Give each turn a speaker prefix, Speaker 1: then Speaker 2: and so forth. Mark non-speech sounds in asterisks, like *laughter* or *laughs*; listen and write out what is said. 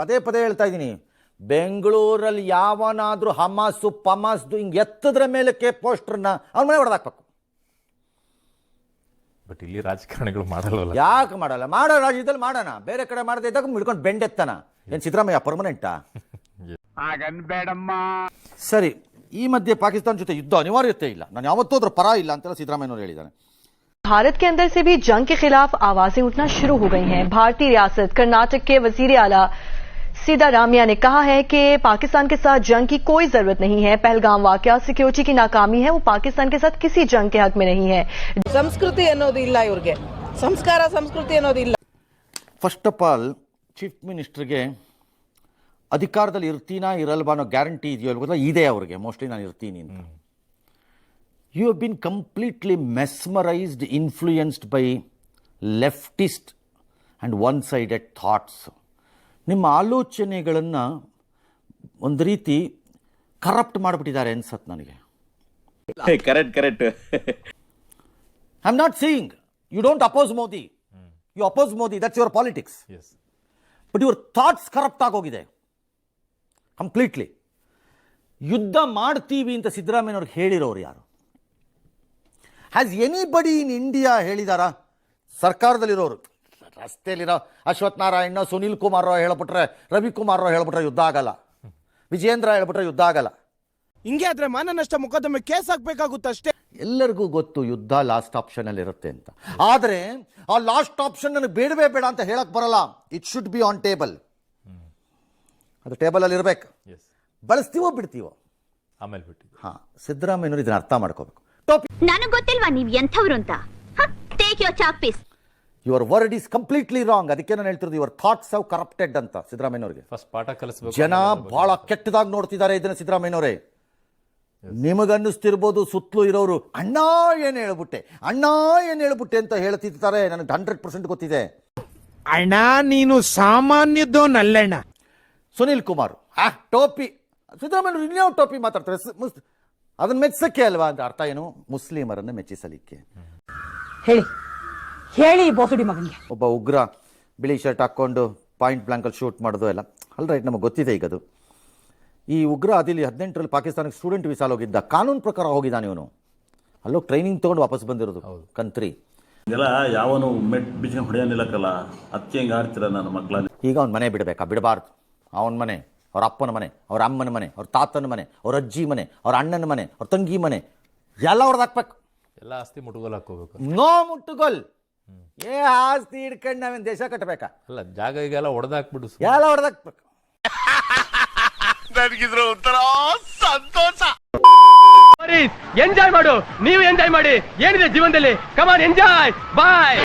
Speaker 1: ಪದೇ ಪದೇ ಹೇಳ್ತಾ ಇದ್ದೀನಿ ಬೆಂಗಳೂರಲ್ಲಿ ಯಾವನಾದರೂ ಹಮಾಸು ಪಮಾಸ್ದು ಹಿಂಗೆ ಎತ್ತದ್ರ ಮೇಲಕ್ಕೆ ಪೋಸ್ಟರ್ನ ಅವ್ನ ಮನೆ ಹೊಡೆದಾಕ್ಬೇಕು
Speaker 2: ಬಟ್ ಇಲ್ಲಿ ರಾಜಕಾರಣಿಗಳು ಮಾಡಲ್ವಲ್ಲ
Speaker 1: ಯಾಕೆ ಮಾಡಲ್ಲ ಮಾಡೋ ರಾಜ್ಯದಲ್ಲಿ ಮಾಡೋಣ ಬೇರೆ ಕಡೆ ಮಾಡದೇ ಇದ್ದಾಗ ಹಿಡ್ಕೊಂಡು ಬೆಂಡೆತ್ತನ ಏನು ಸಿದ್ದರಾಮಯ್ಯ ಪರ್ಮನೆಂಟಾ *laughs* ಸರಿ ಈ ಮಧ್ಯೆ ಪಾಕಿಸ್ತಾನ ಜೊತೆ ಯುದ್ಧ ಅನಿವಾರ್ಯತೆ ಇಲ್ಲ ನಾನು ಯಾವತ್ತೂ ಅದ್ರ ಪರ ಇಲ್ಲ ಅಂತೆಲ್ಲ ಸಿದ್ದರಾಮಯ್ಯನವರು ಹೇಳಿದ್ದಾರೆ
Speaker 3: भारत के अंदर से भी जंग के खिलाफ आवाजें उठना शुरू हो गई हैं भारतीय रियासत कर्नाटक के वजीर आला सीतारामिया ने कहा है कि पाकिस्तान के साथ जंग की कोई जरूरत नहीं है पहलगाम वाकया सिक्योरिटी की नाकामी है वो पाकिस्तान के साथ किसी जंग के हक में नहीं है
Speaker 4: ಸಂಸ್ಕೃತಿ ಅನ್ನೋದು ಇಲ್ಲ ಇವ್ರಿಗೆ ಸಂಸ್ಕಾರ ಸಂಸ್ಕೃತಿ ಅನ್ನೋದು ಇಲ್ಲ
Speaker 1: ಫಸ್ಟ್ ಆಫ್ ಆಲ್ ಚೀಫ್ ಮಿನಿಸ್ಟರ್ಗೆ ಅಧಿಕಾರದಲ್ಲಿ ಇರ್ತೀನಾ ಇರಲ್ವಾ ಅನ್ನೋ ಗ್ಯಾರಂಟಿ ಇದೆಯೋ ಅಲ್ವಾ ಗೊತ್ತಿಲ್ಲ ಇದೆ ಅವ್ರಿಗೆ ಮೋಸ್ಟ್ಲಿ ನಾನು ಇರ್ತೀನಿ ಅಂತ you have been completely mesmerised influenced by leftist and one sided thoughts ನಿಮ್ಮ ಆಲೋಚನೆಗಳನ್ನು ಒಂದು ರೀತಿ ಕರಪ್ಟ್ ಮಾಡಿಬಿಟ್ಟಿದ್ದಾರೆ ಅನ್ಸತ್ ನನಗೆ.
Speaker 5: Correct
Speaker 1: correct I am not seeing you don't oppose Modi you oppose Modi that's your
Speaker 2: politics
Speaker 1: but your thoughts corrupt ಆಗೋಗಿದೆ. Completely ಯುದ್ಧ ಮಾಡ್ತೀವಿ ಅಂತ ಸಿದ್ದರಾಮಯ್ಯವ್ರಿಗೆ ಹೇಳಿರೋರು ಯಾರು? ಹ್ಯಾಸ್ ಎನಿಬಡಿ ಇನ್ ಇಂಡಿಯಾ ಹೇಳಿದಾರಾ? ಸರ್ಕಾರದಲ್ಲಿರೋರು. ರಸ್ತೆಯಲ್ಲಿರೋ ಅಶ್ವಥ್ ನಾರಾಯಣ ಸುನೀಲ್ ಕುಮಾರ್ ರಾವ್ ಹೇಳ್ಬಿಟ್ರೆ ರವಿಕುಮಾರೋ ರಾವ್ ಹೇಳ್ಬಿಟ್ರೆ ಯುದ್ಧ ಆಗಲ್ಲ. ವಿಜೇಂದ್ರ ಹೇಳ್ಬಿಟ್ರೆ ಯುದ್ಧ ಆಗಲ್ಲ.
Speaker 6: ಹಿಂಗೆ ಆದ್ರೆ ಮಾನನಷ್ಟ ಮೊಕದ್ದಮೆ ಕೇಸ್ ಹಾಕ್ಬೇಕಾಗುತ್ತಷ್ಟೇ
Speaker 1: ಎಲ್ಲರಿಗೂ ಗೊತ್ತು ಯುದ್ಧ ಲಾಸ್ಟ್ ಆಪ್ಷನಲ್ಲಿ ಇರುತ್ತೆ ಅಂತ. ಆದರೆ ಆ ಲಾಸ್ಟ್ ಆಪ್ಷನ್ ನನಗೆ ಬೇಡವೇ ಬೇಡ ಅಂತ ಹೇಳಕ್ ಬರಲ್ಲ. It should be on table ಅದು ಟೇಬಲಲ್ಲಿ ಇರಬೇಕು.
Speaker 2: ಎಸ್
Speaker 1: ಬಳಸ್ತೀವೋ ಬಿಡ್ತೀವೋ?
Speaker 2: ಆಮೇಲೆ ಬಿಟ್ಟು
Speaker 1: ಹಾಂ ಸಿದ್ದರಾಮಯ್ಯನವರು ಇದನ್ನ ಅರ್ಥ ಮಾಡ್ಕೋಬೇಕು. ನನಗೆ
Speaker 7: ನನಗ್ ಗೊತ್ತಿಲ್ವಾ ನೀವು ಎಂಥವ್ರು ಅಂತ? Take your chalk piece
Speaker 1: your word is completely wrong ಅದಕ್ಕೆ ನಾನು ಹೇಳ್ತಿರೋದು ಯುವರ್ ಥಾಟ್ಸ್ ಹವ್ ಕರಪ್ಟೆಡ್ ಅಂತ ಸಿದ್ದರಾಮಯ್ಯನವರಿಗೆ.
Speaker 2: ಫಸ್ಟ್ ಪಾಠ ಕಲಿಸ್ಬೇಕು
Speaker 1: ಜನ ಬಹಳ ಕೆಟ್ಟದಾಗಿ ನೋಡ್ತಿದ್ದಾರೆ ಇದನ್ನ ಸಿದ್ದರಾಮಯ್ಯನವರೇ. ನಿಮಗನ್ನಿಸ್ತಿರ್ಬೋದು ಸುತ್ತಲೂ ಇರೋರು ಅಣ್ಣ ಏನು ಹೇಳ್ಬಿಟ್ಟೆ? ಅಣ್ಣ ಏನು ಹೇಳ್ಬಿಟ್ಟೆ? ಅಂತ ಹೇಳ್ತಿರ್ತಾರೆ. ನನಗೆ ಹಂಡ್ರೆಡ್ ಪರ್ಸೆಂಟ್ ಗೊತ್ತಿದೆ.
Speaker 6: ಅಣ್ಣ ನೀನು ಸಾಮಾನ್ಯದೋನಲ್ಲಣ್ಣ
Speaker 1: ಸುನಿಲ್ ಕುಮಾರ್. ಆ ಟೋಪಿ. ಸಿದ್ದರಾಮಯ್ಯ ಇನ್ಯಾವ ಟೋಪಿ ಮಾತಾಡ್ತಾರೆ? ಅದನ್ನ ಮೆಚ್ಚಕ್ಕೆ ಅಲ್ವಾ? ಅಂತ ಅರ್ಥ ಏನು? ಮುಸ್ಲಿಮರನ್ನು ಮೆಚ್ಚಿಸಲಿಕ್ಕೆ.
Speaker 4: ಹೇಳಿ. ಹೇಳಿ ಬೋಸುಡಿ ಮಗನಿಗೆ.
Speaker 1: ಒಬ್ಬ ಉಗ್ರ ಬಿಳಿ ಶರ್ಟ್ ಹಾಕ್ಕೊಂಡು ಪಾಯಿಂಟ್ ಬ್ಲಾಂಕಲ್ಲಿ ಶೂಟ್ ಮಾಡೋದು ಎಲ್ಲ. ಅಲ್ ರೈಟ್ ನಮಗೆ ಗೊತ್ತಿದೆ ಈಗ ಅದು. ಈ ಉಗ್ರ ಅದಿಲ್ಲಿ ಹದಿನೆಂಟರಲ್ಲಿ ಪಾಕಿಸ್ತಾನಕ್ಕೆ ಸ್ಟೂಡೆಂಟ್ ವೀಸಾಲ್ ಹೋಗಿದ್ದ ಕಾನೂನು ಪ್ರಕಾರ ಹೋಗಿದ್ದಾನೆ ಇವನು. ಅಲ್ಲೋಗಿ ಟ್ರೈನಿಂಗ್ ತೊಗೊಂಡು ವಾಪಸ್ ಬಂದಿರೋದು ಕಂತ್ರಿ.
Speaker 5: ಇದೆಲ್ಲ ಯಾವನು ಮೆಟ್ ಬಿಚ್ಕೊಂಡು ಹೊಡೆಯೋನಿಲ್ಲಕ್ಕಲ್ಲ ಅದಕ್ಕೆ ಹೆಂಗೆ ಆಡ್ತೀರ ನನ್ನ ಮಕ್ಕಳ
Speaker 1: ಈಗ ಅವ್ನ ಮನೆ ಬಿಡಬೇಕಾ? ಬಿಡಬಾರ್ದು. ಅವನ ಮನೆ ಅವ್ರ ಅಪ್ಪನ ಮನೆ ಅವ್ರ ಅಮ್ಮನ ಮನೆ ಅವ್ರ ತಾತನ ಮನೆ ಅವ್ರ ಅಜ್ಜಿ ಮನೆ ಅವ್ರ ಅಣ್ಣನ ಮನೆ ಅವ್ರ ತಂಗಿ ಮನೆ ಎಲ್ಲ ಹಾಕ್ಬೇಕು.
Speaker 2: ಎಲ್ಲ ಆಸ್ತಿ ಮುಟ್ಟುಗೋಲ್ ಹಾಕೋಬೇಕು
Speaker 1: ನೋ ಮುಟ್ಟುಗೋಲ್ ಏ ಆಸ್ತಿ ಹಿಡ್ಕೊಂಡು ನಾವೇನು ದೇಶ ಕಟ್ಟಬೇಕಾ
Speaker 2: ಅಲ್ಲ ಜಾಗ ಈಗೆಲ್ಲ ಹೊಡೆದಾಕ್ಬಿಡು
Speaker 1: ಎಲ್ಲ ಹೊಡೆದಾಕ್ಬೇಕು
Speaker 8: ಎಂಜಾಯ್ *laughs* ಮಾಡು. ನೀವು ಎಂಜಾಯ್ ಮಾಡಿ. ಏನಿದೆ ಜೀವನದಲ್ಲಿ? ಕಮಾನ್ ಎಂಜಾಯ್ ಬಾಯ್